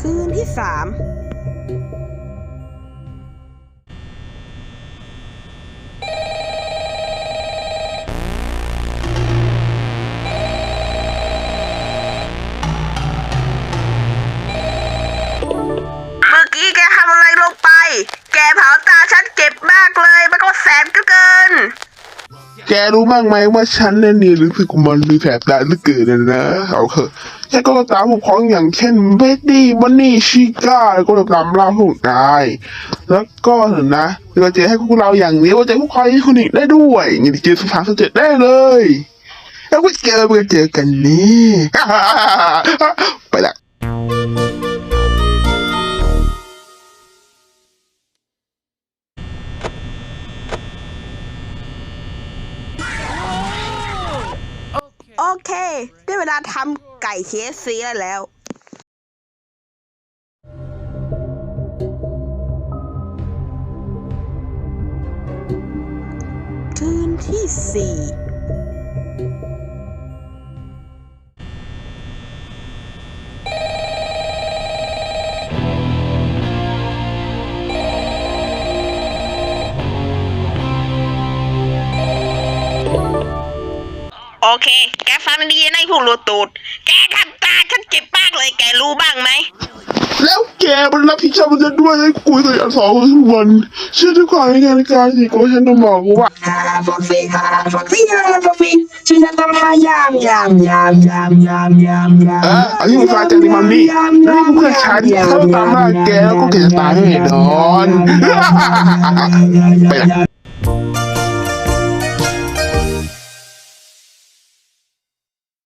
คืนที่สามเมื่อกี้แกทำอะไรลงไปแกเผาตาฉันเจ็บมากเลย มันก็แสบเกิน แกรู้บ้างไหมว่าฉันเนี่ยนี่รู้สึกมันมีแสบตาเหลือเกินเลยนะเอาเถอะแค่ก็ตามพวกของอย่างเช่นเบดดี้มันนี่ชิก้าแล้วก็ตามล่าพวกนายแล้วก็เถอะนะเราจะให้พวกเราอย่างนี้ว่าจะพวกใครคนอีกได้ด้วยอย่างที่เจอสุภาพสเจ็ดได้เลยแล้วก็เจอไปเจอกันนี่ไปละ เค ได้เวลาทำไก่เคสซีแล้ว คืนที่สี่ โอเค แกฟังดีนะไอ้พวกรูตูด แกทำตาฉันเจ็บมากเลย แกรู้บ้างไหม แล้วแกมันรับผิดชอบมันจะด้วยไอ้คุยกับอันสองทุกวันเชื่อทุกความในงานการสิกูฉันต้องบอกกูว่าฟอกฟี่ฮาฟอกฟี่ฮาฟอกฟี่ฉันจะต้องมายามยามยามยามยามยามยามเอออันนี้มันฟ้าจากดิมันนี่แล้วนี่เพื่อนฉันเขาตามล่าแกแล้วก็แกจะตายแน่นอนไปละ